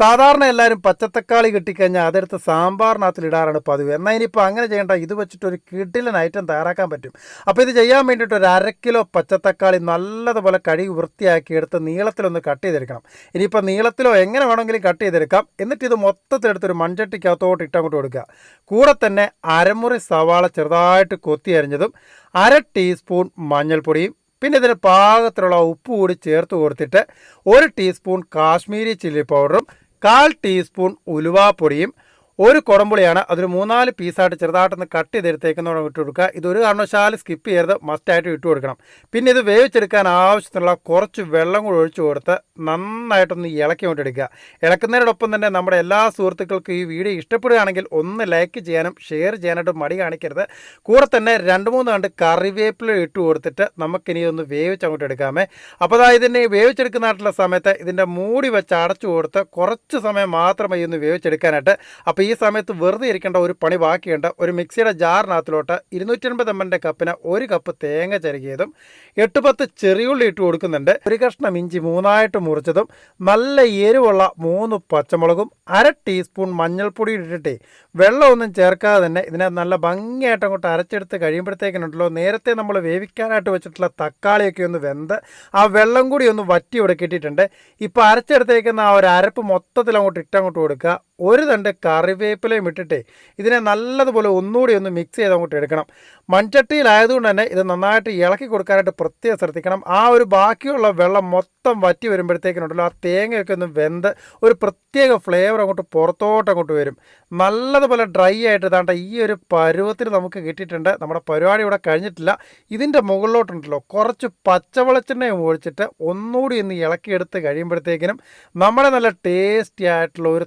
സാധാരണ എല്ലാവരും പച്ചത്തക്കാളി കിട്ടിക്കഴിഞ്ഞാൽ അതെടുത്ത് സാമ്പാറിനകത്തിൽ ഇടാറാണ് പതിവ്. എന്നാൽ ഇനിയിപ്പോൾ അങ്ങനെ ചെയ്യേണ്ട ഇത് വെച്ചിട്ട് ഒരു കിടിലൻ ഐറ്റം തയ്യാറാക്കാൻ പറ്റും. അപ്പോൾ ഇത് ചെയ്യാൻ വേണ്ടിയിട്ട് ഒരു അര കിലോ പച്ചത്തക്കാളി നല്ലതുപോലെ കഴുകി വൃത്തിയാക്കി എടുത്ത് നീളത്തിലൊന്ന് കട്ട് ചെയ്തെടുക്കണം. ഇനിയിപ്പോൾ നീളത്തിലോ എങ്ങനെ വേണമെങ്കിലും കട്ട് ചെയ്തെടുക്കാം. എന്നിട്ട് ഇത് മൊത്തത്തിലെടുത്തൊരു മൺചട്ടിക്കകത്തോട്ട് ഇട്ടങ്ങോട്ട് കൊടുക്കുക. കൂടെ തന്നെ അരമുറി സവാള ചെറുതായിട്ട് കൊത്തി അരിഞ്ഞതും അര ടീസ്പൂൺ മഞ്ഞൾപ്പൊടിയും പിന്നെ ഇതിന് പാകത്തിലുള്ള ഉപ്പ് കൂടി ചേർത്ത് കൊടുത്തിട്ട് ഒരു ടീസ്പൂൺ കാശ്മീരി ചില്ലി പൗഡറും കാൽ ടീസ്പൂൺ ഉലുവാപ്പൊടിയും ഒരു കുടംപുളിയാണ് അതൊരു മൂന്നാൽ പീസായിട്ട് ചെറുതായിട്ടൊന്ന് കട്ട് ചെയ്തെടുത്തേക്കുന്നതോടെ ഇട്ട് കൊടുക്കുക ഇതൊരു കാരണവശാലും സ്കിപ്പ് ചെയ്ത് മസ്റ്റായിട്ട് ഇട്ട് കൊടുക്കണം. പിന്നെ ഇത് വേവിച്ചെടുക്കാൻ ആവശ്യത്തിനുള്ള കുറച്ച് വെള്ളം കൂടി ഒഴിച്ചു കൊടുത്ത് നന്നായിട്ടൊന്ന് ഇളക്കി കൊണ്ടെടുക്കുക ഇളക്കുന്നതിനോടൊപ്പം തന്നെ നമ്മുടെ എല്ലാ സുഹൃത്തുക്കൾക്കും ഈ വീഡിയോ ഇഷ്ടപ്പെടുകയാണെങ്കിൽ ഒന്ന് ലൈക്ക് ചെയ്യാനും ഷെയർ ചെയ്യാനായിട്ട് മടി കാണിക്കരുത്. കൂടെ തന്നെ രണ്ട് മൂന്ന് കണ്ട് കറിവേപ്പില ഇട്ട് കൊടുത്തിട്ട് നമുക്കിനി ഒന്ന് വേവിച്ച് അങ്ങോട്ട് എടുക്കാമേ. അപ്പോൾ അതായത് ഇതിനെ വേവിച്ചെടുക്കുന്നതായിട്ടുള്ള സമയത്ത് ഇതിന്റെ മൂടി വെച്ച് അടച്ചു കൊടുത്ത് കുറച്ച് സമയം മാത്രമേ ഒന്ന് വേവിച്ചെടുക്കാനായിട്ട് അപ്പോൾ ഈ സമയത്ത് വെറുതെ ഇരിക്കേണ്ട ഒരു പണി ബാക്കിയുണ്ട്. ഒരു മിക്സിയുടെ ജാറിനകത്തിലോട്ട് ഇരുന്നൂറ്റൻപത് എം എന്റെ കപ്പിന് ഒരു കപ്പ് തേങ്ങ ചരുകിയതും എട്ട് പത്ത് ചെറിയുള്ളി ഇട്ട് കൊടുക്കുന്നുണ്ട്. ഒരു കഷ്ണം ഇഞ്ചി മൂന്നായിട്ട് മുറിച്ചതും നല്ല എരിവുള്ള മൂന്ന് പച്ചമുളകും അര ടീസ്പൂൺ മഞ്ഞൾപ്പൊടി ഇട്ടിട്ട് വെള്ളമൊന്നും ചേർക്കാതെ തന്നെ ഇതിനെ നല്ല ഭംഗിയായിട്ട് അങ്ങോട്ട് അരച്ചെടുത്ത് കഴിയുമ്പോഴത്തേക്കിനുണ്ടല്ലോ നേരത്തെ നമ്മൾ വേവിക്കാനായിട്ട് വെച്ചിട്ടുള്ള തക്കാളിയൊക്കെ ഒന്ന് വെന്ത് ആ വെള്ളം കൂടി ഒന്ന് വറ്റി ഇവിടെ കിട്ടിയിട്ടുണ്ട്. ഇപ്പോൾ അരച്ചെടുത്തേക്കുന്ന ആ ഒരു അരപ്പ് മൊത്തത്തിൽ അങ്ങോട്ട് ഇട്ടങ്ങോട്ട് കൊടുക്കുക. ഒരു തണ്ട് കറിവേപ്പിലയും ഇട്ടിട്ട് ഇതിനെ നല്ലതുപോലെ ഒന്നുകൂടി ഒന്ന് മിക്സ് ചെയ്ത് അങ്ങോട്ട് എടുക്കണം. മൺചട്ടിയിലായതുകൊണ്ട് തന്നെ ഇത് നന്നായിട്ട് ഇളക്കി കൊടുക്കാനായിട്ട് പ്രത്യേകം ശ്രദ്ധിക്കണം. ആ ഒരു ബാക്കിയുള്ള വെള്ളം മൊത്തം വറ്റി വരുമ്പോഴത്തേക്കിനുണ്ടല്ലോ ആ തേങ്ങയൊക്കെ ഒന്ന് വെന്ത് ഒരു പ്രത്യേക ഫ്ലേവർ അങ്ങോട്ട് പുറത്തോട്ട് അങ്ങോട്ട് വരും. നല്ലതുപോലെ ഡ്രൈ ആയിട്ട് താണ്ട ഈ ഒരു പരുവത്തിൽ നമുക്ക് കിട്ടിയിട്ടുണ്ട്. നമ്മുടെ പരിപാടി ഇവിടെ കഴിഞ്ഞിട്ടില്ല. ഇതിന്റെ മുകളിലോട്ടുണ്ടല്ലോ കുറച്ച് പച്ചവെളിച്ചെണ്ണയും ഒഴിച്ചിട്ട് ഒന്നുകൂടി ഒന്ന് ഇളക്കിയെടുത്ത് കഴിയുമ്പോഴത്തേക്കിനും നമ്മുടെ നല്ല ടേസ്റ്റി ആയിട്ടുള്ള ഒരു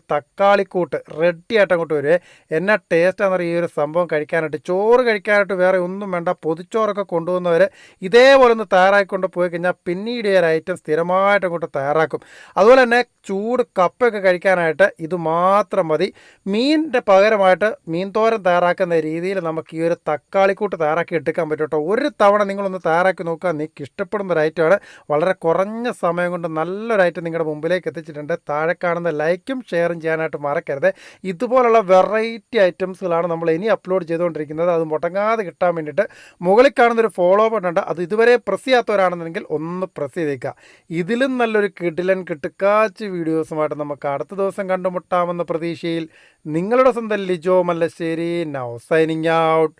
തക്കാളിക്കൂട്ട് റെഡി ആയിട്ട് അങ്ങോട്ട് വരുവേ എന്നാ ടേസ്റ്റാണെന്ന് പറയുക ഈ ഒരു സംഭവം കഴിക്കാനായിട്ട്. ചോറ് കഴിക്കാനായിട്ട് വേറെ ഒന്നും വേണ്ട. പൊതിച്ചോറൊക്കെ കൊണ്ടുവന്നവർ ഇതേപോലെ ഒന്ന് തയ്യാറാക്കിക്കൊണ്ട് പോയി കഴിഞ്ഞാൽ പിന്നീട് ഈ ഒരു ഐറ്റം സ്ഥിരമായിട്ട് അങ്ങോട്ട് തയ്യാറാക്കും. അതുപോലെ തന്നെ ചൂട് കപ്പയൊക്കെ കഴിക്കാനായിട്ട് ഇത് മാത്രം മതി. മീനിന്റെ പകരമായിട്ട് മീൻ തോരൻ തയ്യാറാക്കുന്ന രീതിയിൽ നമുക്ക് ഈ ഒരു തക്കാളിക്കൂട്ട് തയ്യാറാക്കി എടുക്കാൻ പറ്റും കേട്ടോ. ഒരു തവണ നിങ്ങളൊന്ന് തയ്യാറാക്കി നോക്കുക. നിങ്ങൾക്ക് ഇഷ്ടപ്പെടുന്ന ഒരു ഐറ്റമാണ് വളരെ കുറഞ്ഞ സമയം കൊണ്ട് നല്ലൊരു ഐറ്റം നിങ്ങളുടെ മുമ്പിലേക്ക് എത്തിച്ചിട്ടുണ്ട്. താഴെ കാണുന്ന ലൈക്കും ഷെയറും ചെയ്യാനായിട്ട് മറക്കരുത്. ഇതുപോലുള്ള വെറൈറ്റി ഐറ്റംസുകളാണ് നമ്മൾ ഇനി അപ്ലോഡ് ചെയ്തുകൊണ്ടിരിക്കുന്നത്. അത് മുടങ്ങാതെ കിട്ടാൻ വേണ്ടിയിട്ട് മുകളിൽ കാണുന്നൊരു ഫോളോ ബട്ടൺ ഉണ്ട്. അത് ഇതുവരെ പ്രസ് ചെയ്യാത്തവരാണെന്നുണ്ടെങ്കിൽ ഒന്ന് പ്രസ് ചെയ്തേക്കുക. ഇതിലും നല്ലൊരു കിടിലൻ കിട്ടുക്കാച്ച് വീഡിയോസുമായിട്ട് നമുക്ക് അടുത്ത ദിവസം കണ്ടുമുട്ടാമെന്ന പ്രതീക്ഷയിൽ നിങ്ങളുടെ സ്വന്തം Lijo Mallassery. Now signing out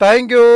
thank you